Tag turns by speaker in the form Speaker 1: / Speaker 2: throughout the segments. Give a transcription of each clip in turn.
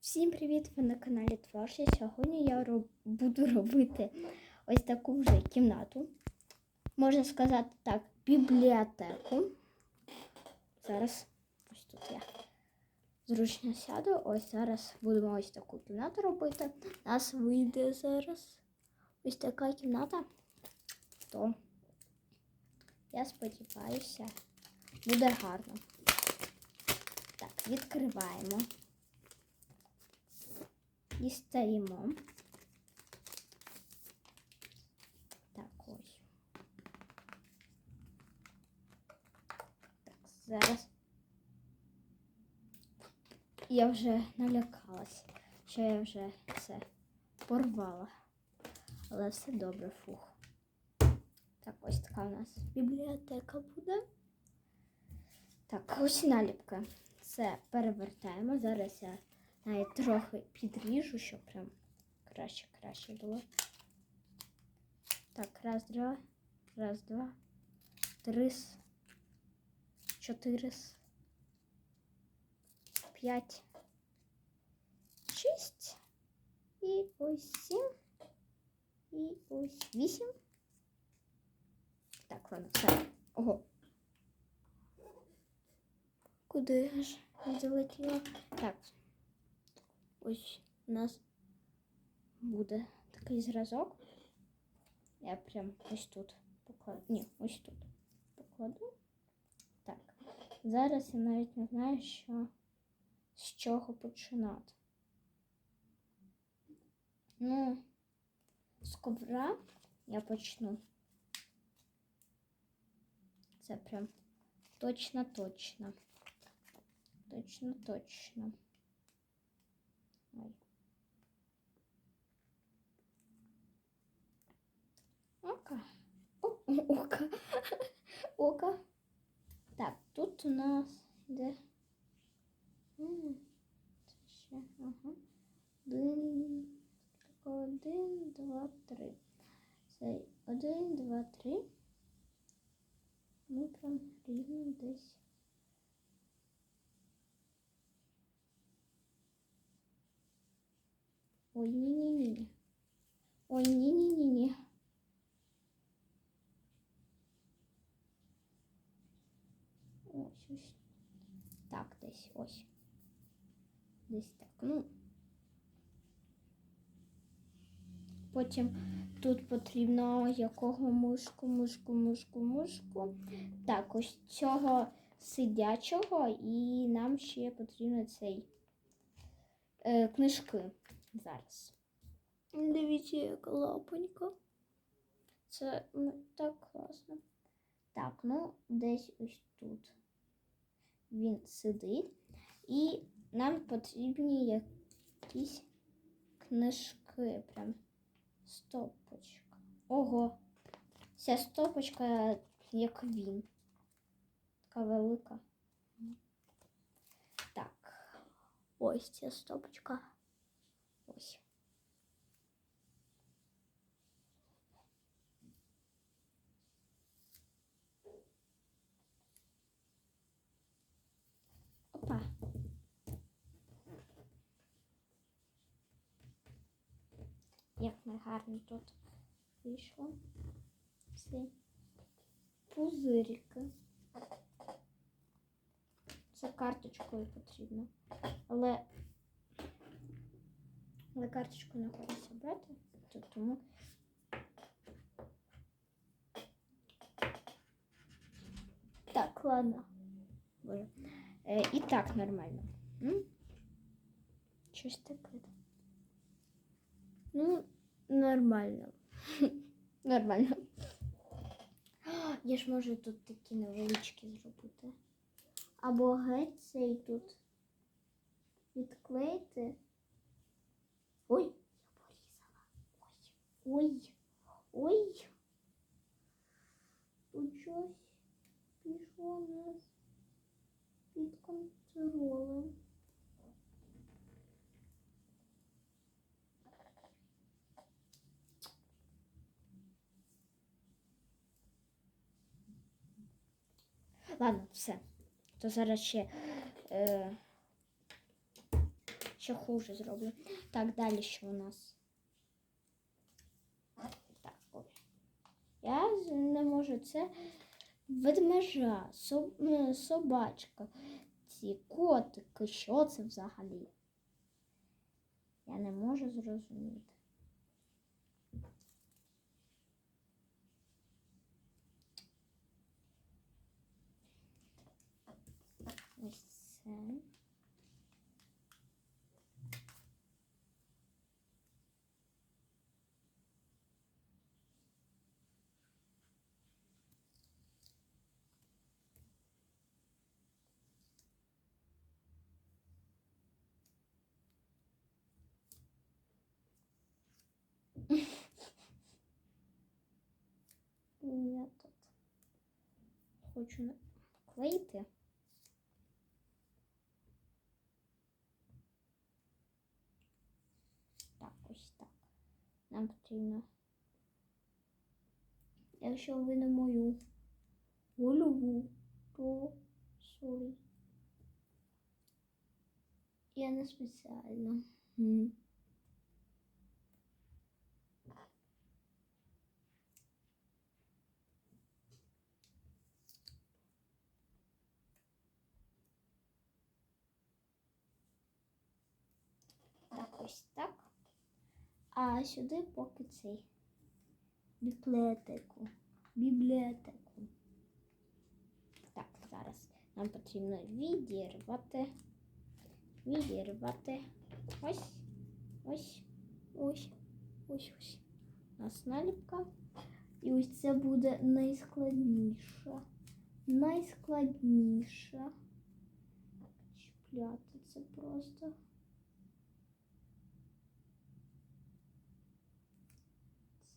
Speaker 1: Всім привіт! Ви на каналі Творчі. Сьогодні я роб- буду робити ось таку вже кімнату. Можна сказати так, бібліотеку. Зараз ось тут я зручно сяду. Ось зараз будемо ось таку кімнату робити. Нас вийде зараз ось така кімната. То я сподіваюся, буде гарно. Так, відкриваємо. Дістаємо. Так, ось. Так, зараз. Я вже налякалась, що я вже це порвала. Але все добре, фух. Так, ось така у нас бібліотека буде. Так, ось наліпка. Це перевертаємо. Зараз я навіть трохи підріжу, щоб прям краще краще було. Так, раз, два, раз, два, три, с- чотири, с- п'ять, шість. І ось сім. І ось вісім. Так, ладно, все. Ого. Куди ж залетіло? Так. Ось у нас буде такий зразок. Я прям ось тут покладу. Ні, ось тут покладу. Так. Зараз я навіть не знаю, що з чого починати. Ну, з ковра я почну. Це прям точно, точно. Ока. О, ока. Ока. Так, тут у нас де. М, Це ще, ага. Один, один, два, три. Це один, два, три. Ми прям рівно десь. Ой, ні-ні-ні. Ой, ні-ні-ні-ні. Десь ось. Десь так. Ну. Потім тут потрібно якого мушку, мушку, мушку, мушку. Так, ось цього сидячого, і нам ще потрібно цей е, книжки зараз. Дивіться, яка лапонька. Це так класно. Так, ну десь ось тут він сидить. І нам потрібні якісь книжки. Прям стопочка. Ого. Ця стопочка, як він. Така велика. Так. Ось ця стопочка. Ось. Опа. Як гарно тут вийшло. Ці пузирики. Це карточкою потрібно. Але, але карточку не хочеться брати, тому. Так, ладно. Боже. Е, і так нормально. М? Щось таке. Ну, нормально. Нормально. Я ж можу тут такі невеличкі зробити. Або геть цей тут відклеїти. Ой, я порізала. Ой. Ой. Ой. Тут щось пішло у нас під контролем. Ладно, все. То зараз ще, е, ще хуже зроблю. Так, далі що у нас? Так, ой. Я не можу. Це ведмежа, е, собачка, ці котики. Що це взагалі? Я не можу зрозуміти. Це. Я тут хочу наклеїти. Нам потрібно. Якщо ви не мою голову, то сорі. Я не спеціально. Так, ось так. А сюди поки цей бібліотеку. Бібліотеку. Так, зараз нам потрібно відірвати. Відірвати. Ось. Ось. Ось. Ось ось. У нас наліпка. І ось це буде найскладніше. Найскладніше. Чіпляти це просто.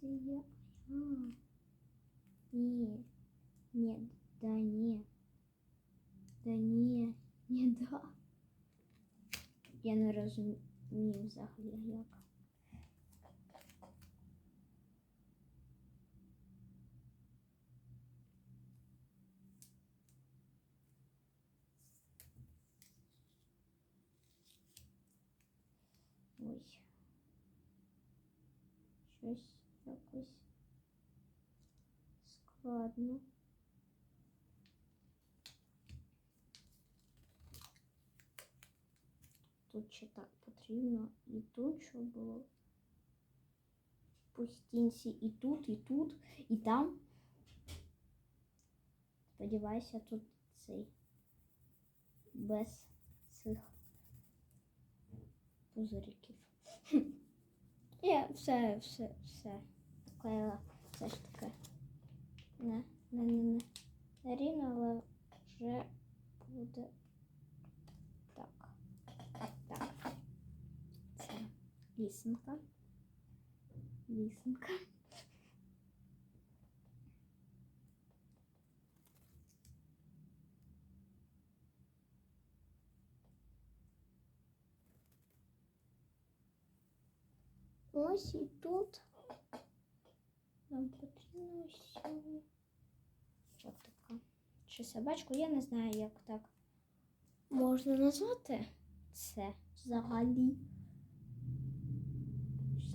Speaker 1: Це я. А. Ні. Ні, да ні. Да ні. Ні, да. Я не розумію взагалі як. Ой. Щось якось складно. Тут ще так потрібно і тут, щоб було по стінці і тут, і тут, і там. Сподіваюся, тут цей без цих пузириків. Я все, все, все наклеїла все ж таки. Не, не, не, не. Не рівно, але вже буде так. Так. Це лісенка. Лісенка. Ось і тут Нам потрібно сьогодні. Що така? Чи собачку? Я не знаю, як так можна назвати це взагалі.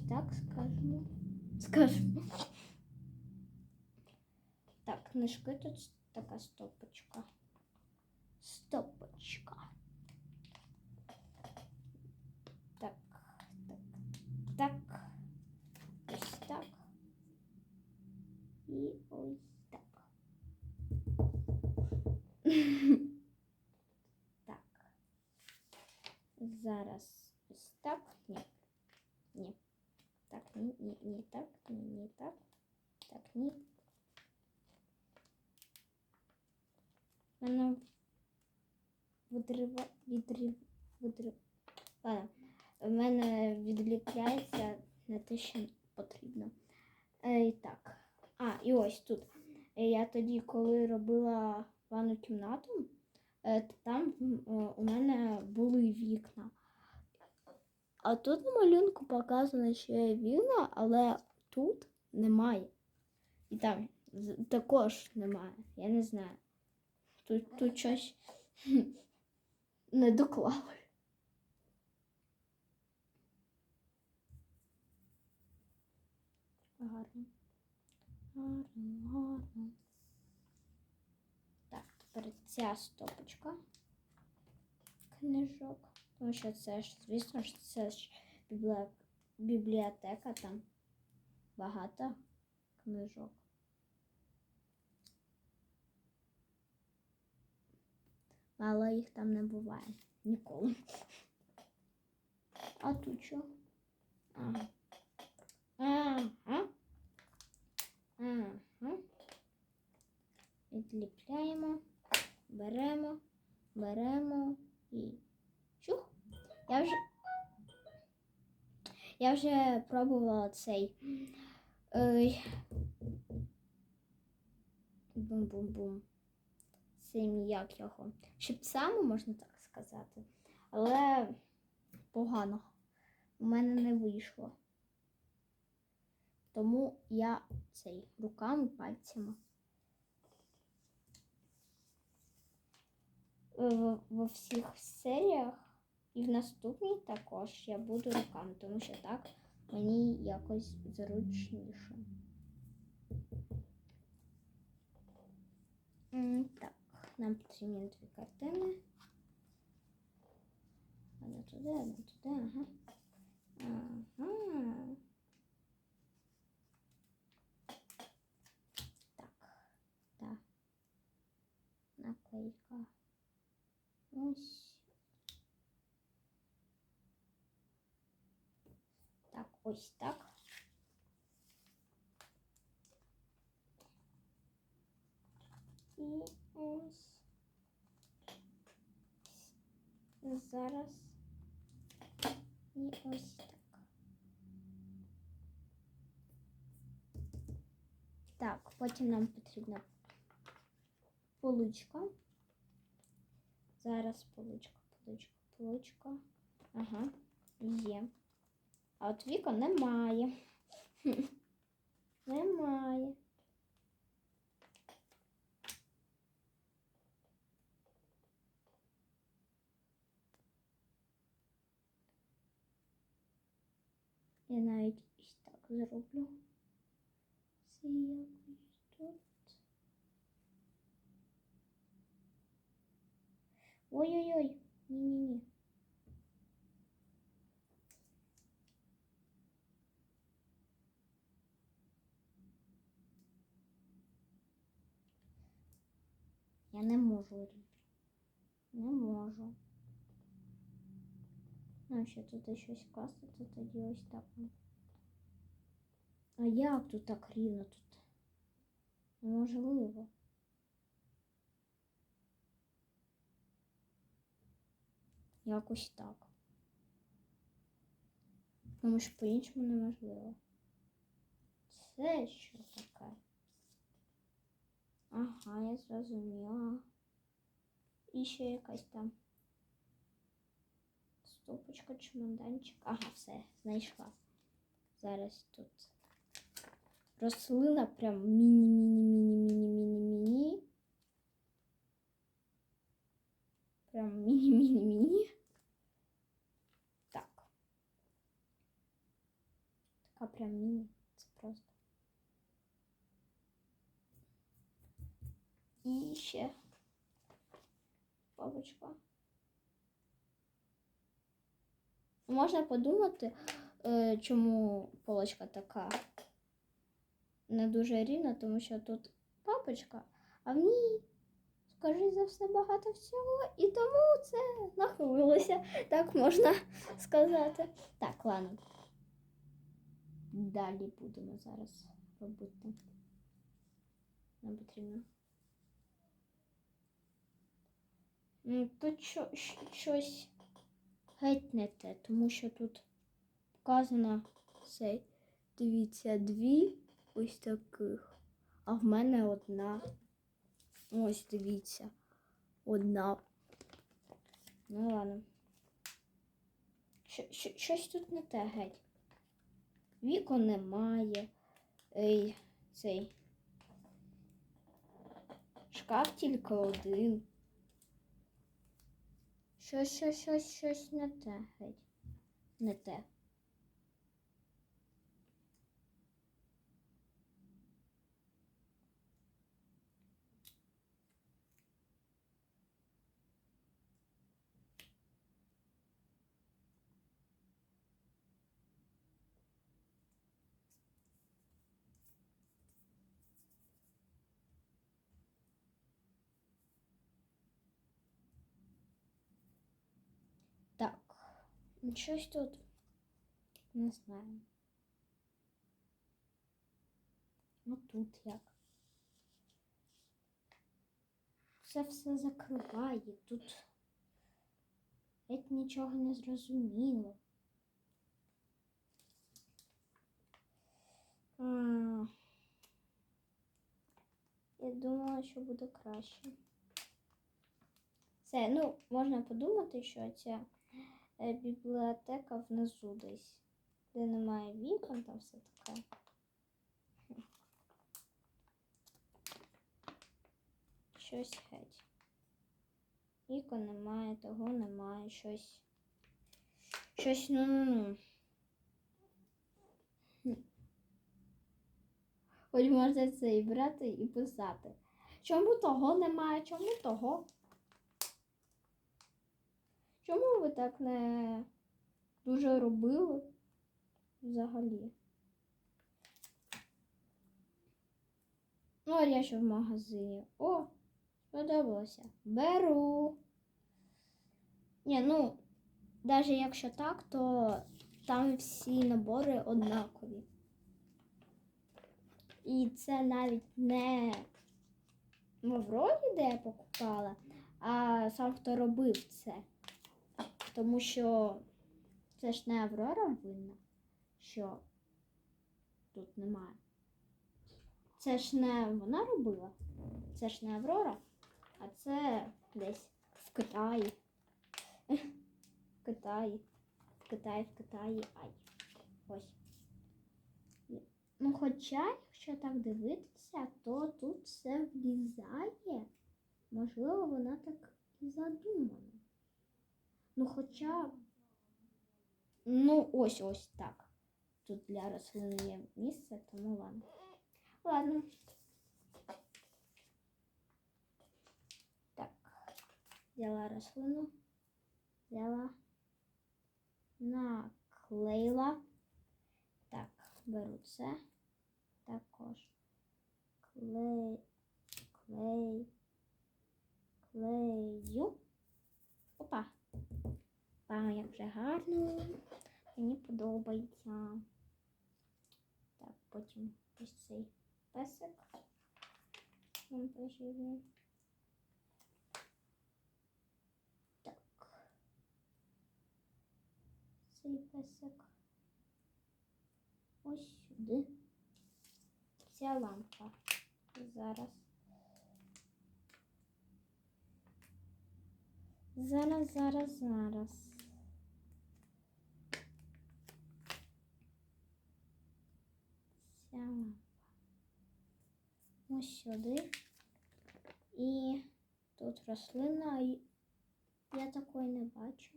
Speaker 1: Так скажемо. Скажемо. Так, книжки тут така стопочка. Стопочка. Так, так, так. Ось так. І ось так. так. Зараз ось так. Ні. Ні. Так, ні, ні, ні, так, ні, ні, так. Так, ні. Мене відрива, відрив, відрив. Ладно. Мене відлікається на те, що потрібно. Е, і так. А, і ось тут. Е, я тоді, коли робила ванну кімнату, е, там е, у мене були вікна. А тут на малюнку показано, що є вікна, але тут немає. І там також немає. Я не знаю. Тут тут щось не доклали. Гарно. Гарно. Так, тепер ця стопочка книжок. Тому що це ж, звісно ж, це ж бібліотека, там багато книжок. Але їх там не буває ніколи. А тут що? Ага. Ага. Відліпляємо, беремо, беремо і чух. Я вже я вже пробувала цей. Бум-бум-бум. Цим як його. Шипцами, можна так сказати. Але погано. У мене не вийшло. Тому я цей руками, пальцями. Во всіх серіях і в наступній також я буду руками, тому що так мені якось зручніше. Так, нам потрібні дві картини. Одна туди, одна туди, ага. Ага. Наклейка. Ось. Так, ось так. І ось. Зараз. І ось так. Так, потім нам потрібна Поличка. Зараз поличка, поличка, поличка. Ага, є. А от вікон немає. Немає. Я навіть ось так зроблю. Це якось тут. Ой-ой-ой, ні-ні-ні. Я не можу. Не можу. Ну, ще тут щось класти, то тоді ось так. А як тут так рівно тут? Неможливо. Якось так. Тому що по-іншому неможливо. Це що таке? Ага, я зрозуміла. І ще якась там стопочка, чемоданчик. Ага, все, знайшла. Зараз тут рослина прям міні-міні-міні-міні-міні-міні. Прям міні-міні-міні. Так. Така прям міні. Це просто. І ще бабочка. Можна подумати, е, чому полочка така не дуже рівна, тому що тут папочка, а в ній, скоріш за все, багато всього, і тому це нахилилося, так можна сказати. Так, ладно. Далі будемо зараз робити. Нам потрібно. М, Тут що, щось геть не те, тому що тут вказано цей. Дивіться, дві ось таких. А в мене одна. Ось дивіться. Одна. Ну ладно. Що, що, щось тут не те геть. Вікон немає. Ей, цей. Шкаф тільки один. Щось, щось, щось, щось не те геть. Не те. Щось тут не знаю. Ну тут як. Це все закриває. Тут геть нічого не зрозуміло. А, Я думала, що буде краще. Це, ну, можна подумати, що ця е, бібліотека внизу десь, де немає вікон, там все таке. Щось геть. Вікон немає, того немає, щось. Щось, ну ну ну. Хоч можна це і брати і писати. Чому того немає, чому того? Чому ви так не дуже робили взагалі? Ну, а я ще в магазині. О, сподобалося. Беру. Ні, ну, навіть якщо так, то там всі набори однакові. І це навіть не в Аврорі, де я покупала, а сам хто робив це. Тому що це ж не Аврора винна, що тут немає. Це ж не вона робила, це ж не Аврора, а це десь в Китаї. В Китаї. В Китаї, в Китаї. Ай. Ось. Ну, хоча, якщо так дивитися, то тут все влізає. Можливо, вона так і задумана. Ну, хоча, ну, ось ось так. Тут для рослин є місце, тому ладно. Ладно. Так, взяла рослину, взяла, наклеїла. Так, беру це. Також клей, клей, клею. Опа. Па, як вже гарно. Мені подобається. Так, потім ось цей песик. Нам потрібен. Так. Цей песик. Ось сюди. Ця лампа. Зараз. Зараз, зараз, зараз. Ця лампа. Ось сюди. І тут рослина. Я такої не бачу.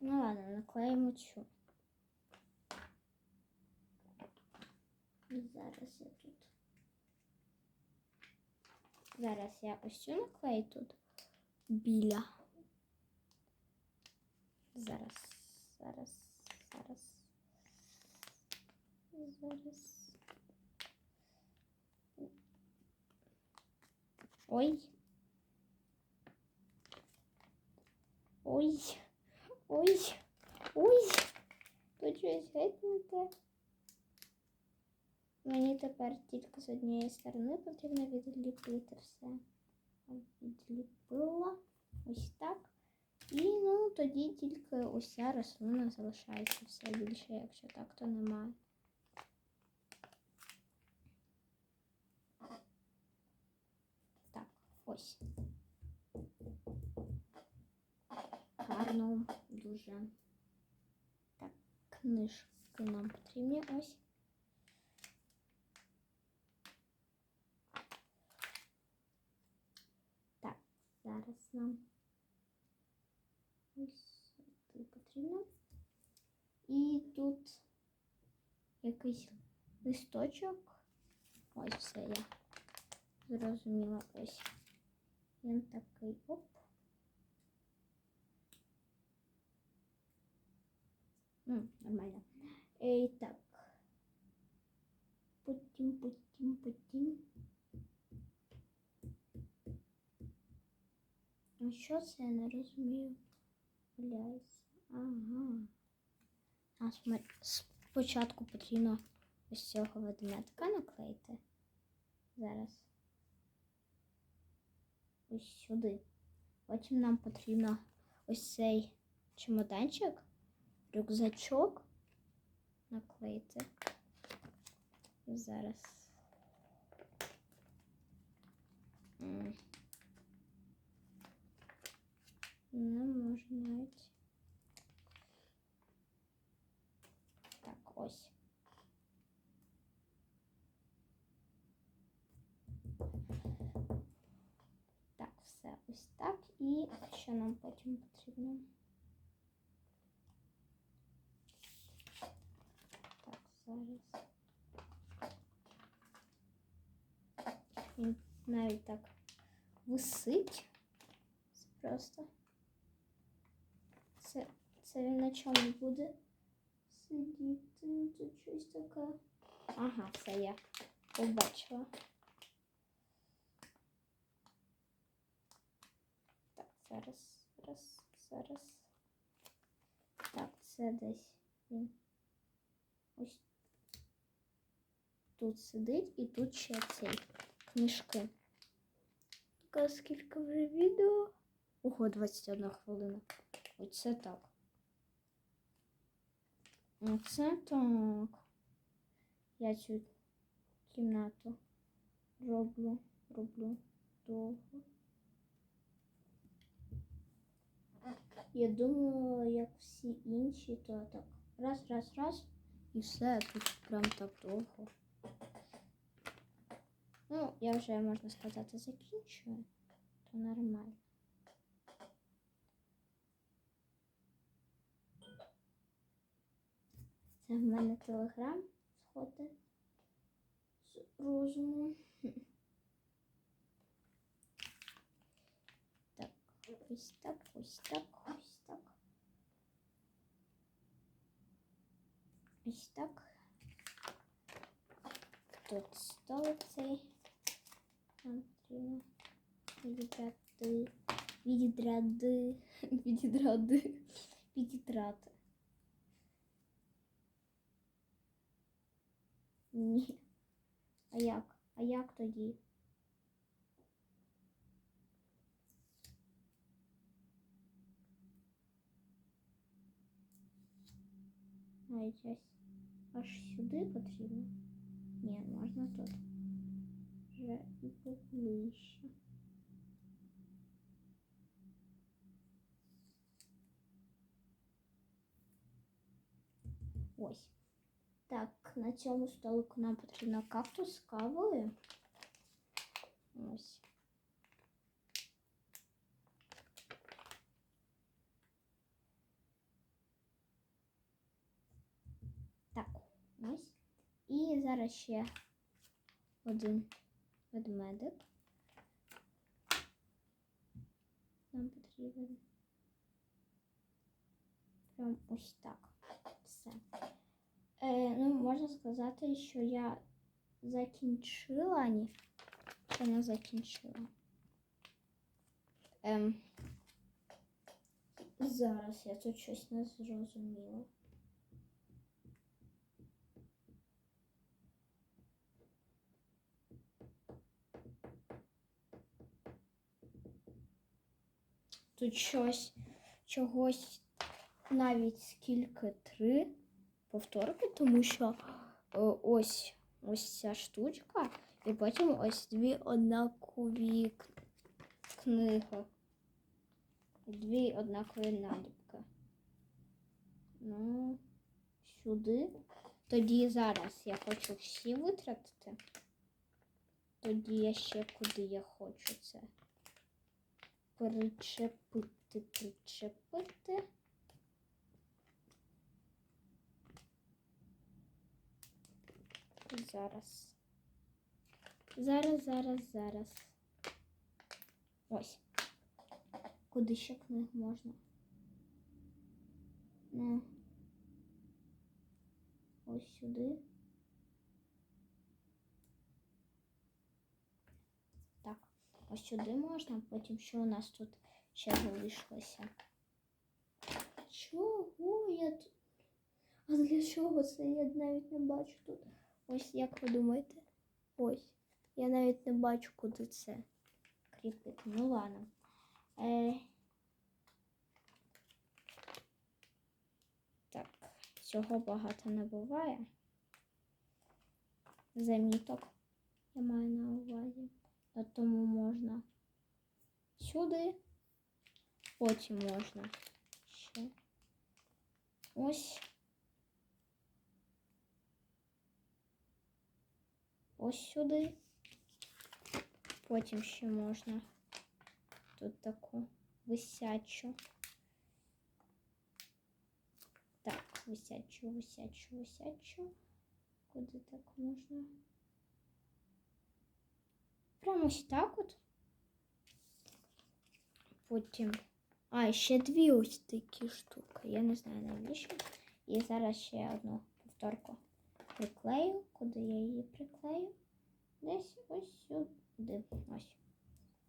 Speaker 1: Ну ладно, наклеїмо цю. Зараз я тут. Зараз я ось цю наклею тут біля. Зараз, зараз. Зараз. Ой. Ой. Ой. Ой. Тут щось геть не те. Мені тепер тільки з однієї сторони потрібно відліпити все. Відліпила ось так. І ну тоді тільки ось ця рослина залишається все більше, якщо так, то немає. ось. Гарно, дуже. Так, книжки нам потрібні ось. Так, зараз нам ось сюди потрібно. І тут якийсь листочок. Ось все я зрозуміла. Ось він такий оп. М, нормально. І так. Потім, потім, потім. Ну що це я не розумію? Валяється. Ага. А сма- спочатку потрібно ось цього ведмедка наклеїти. Зараз. Ось сюди. Потім нам потрібно ось цей чемоданчик, рюкзачок наклеїти. Зараз. Не можна навіть. Так, ось. Так, все ось так. І що нам потім потрібно? Так, зараз. Він навіть так висить. Просто. Це, це він на чому буде сидіти. Тут щось таке. Ага, це я побачила. Так, зараз, зараз, зараз. Так, це десь він. Ось тут сидить і тут ще цей книжки. Така скільки вже відео. Ого, 21 хвилина. Оце так. Оце так. Я цю кімнату роблю, роблю довго. Я думала, як всі інші, то так. Раз, раз, раз. І все, тут прям так довго. Ну, я вже, можна сказати, закінчую. То нормально. Це в мене телеграм сходить з розуму. ось так, ось так, ось так. Ось так. Тут столик цей. Нам потрібно відібрати, відідряди, відідряди, відідрати. Ні. А як? А як тоді? Навіть ось аж сюди потрібно. Ні, можна тут. Вже і поближче. Ось. Так, на цьому столику нам потрібно кактус з кавою. Ось. Ось. І зараз ще один ведмедик. Нам потрібен. Прям ось так. Все. Е, ну, можна сказати, що я закінчила, ні, ще не закінчила. Ем, зараз я тут щось не зрозуміла. Тут щось чогось навіть скільки три повторки, тому що е, ось ось ця штучка, і потім ось дві однакові книги. Дві однакові наліпки. Ну, сюди. Тоді зараз я хочу всі витратити. Тоді я ще куди я хочу це причепити, причепити. Зараз. Зараз, зараз, зараз. Ось. Куди ще книг можна? Ну. Ось сюди. Так, ось сюди можна. Потім що у нас тут ще залишилося. Чого я тут? А для чого це? Я навіть не бачу тут. Ось як ви думаєте? Ось. Я навіть не бачу, куди це кріпити. Ну ладно. Е... Так, цього багато не буває. Заміток я маю на увазі. А тому можна сюди, потім можна ще ось. Ось сюди. Потім ще можна тут таку висячу. Так, висячу, висячу, висячу. Куди так можна? Прямо ось так от. Потім. А, ще дві ось такі штуки. Я не знаю навіщо. І зараз ще одну повторку приклею. Куди я її приклею? Десь ось сюди. Ось.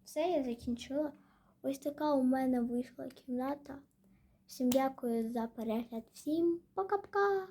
Speaker 1: Все, я закінчила. Ось така у мене вийшла кімната. Всім дякую за перегляд. Всім пока-пока!